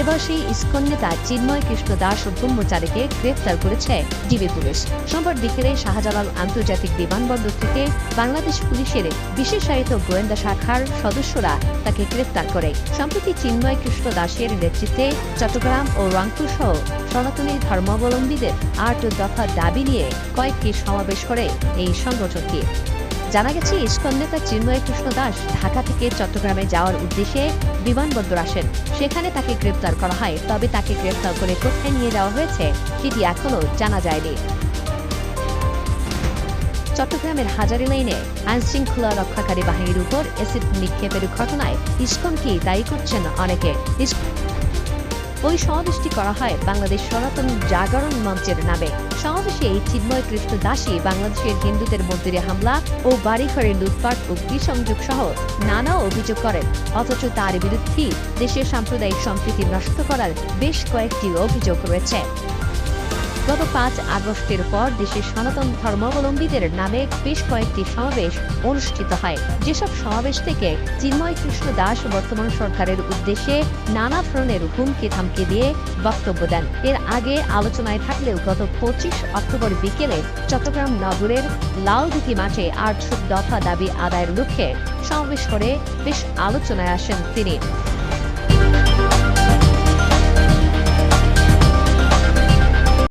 এবার সেই ইস্কন নেতা চিন্ময় কৃষ্ণ দাস ও ব্রহ্মচারীকে গ্রেফতার করেছে ডিবি পুলিশ। সোমবার বিকেলে শাহজালাল আন্তর্জাতিক বিমানবন্দর থেকে বাংলাদেশ পুলিশের বিশেষায়িত গোয়েন্দা শাখার সদস্যরা তাকে গ্রেফতার করে। সম্প্রতি চিন্ময় কৃষ্ণ দাসের নেতৃত্বে চট্টগ্রাম ও রংপুর সহ সনাতনী ধর্মাবলম্বীদের আট দফা দাবি নিয়ে কয়েকটি সমাবেশ করে এই সংগঠনটি। জানা গেছে, ইস্কন নেতা চিন্ময় কৃষ্ণ দাস ঢাকা থেকে চট্টগ্রামে যাওয়ার উদ্দেশ্যে বিমানবন্দর আসেন। সেখানে তাকে গ্রেপ্তার করা হয়, তবে তাকে গ্রেপ্তার করে কোথায় নিয়ে যাওয়া হয়েছে। সেটি এখনও জানা যায়নি। চট্টগ্রামের হাজারি লাইনে আইনশৃঙ্খলা রক্ষাকারী বাহিনীর উপর এসিড নিক্ষেপের ঘটনায় ইস্কনকেই দায়ী করছেন অনেকে? ওই সমাবেশটি করা হয় বাংলাদেশ সনাতন জাগরণ মঞ্চের নামে। সমাবেশে এই চিন্ময় কৃষ্ণ দাসী বাংলাদেশের হিন্দুদের মন্দিরে হামলা ও বাড়িঘরে লুটপাট ও সংযোগ সহ নানা অভিযোগ করেন। অথচ তার বিরুদ্ধে দেশের সাম্প্রদায়িক সম্প্রীতি নষ্ট করার বেশ কয়েকটি অভিযোগ রয়েছে। গত পাঁচ আগস্টের পর দেশের সনাতন ধর্মাবলম্বীদের নামে বেশ কয়েকটি সমাবেশ অনুষ্ঠিত হয়। যেসব সমাবেশ থেকে চিন্ময় কৃষ্ণ দাস বর্তমান সরকারের উদ্দেশ্যে নানা ধরনের হুমকি থামকি দিয়ে বক্তব্য দেন। এর আগে আলোচনায় থাকলেও গত পঁচিশ অক্টোবর বিকেলে চট্টগ্রাম নগরের লালদিঘি মাঠে আট দফা দাবি আদায়ের লক্ষ্যে সমাবেশ করে বেশ আলোচনায় আসেন তিনি।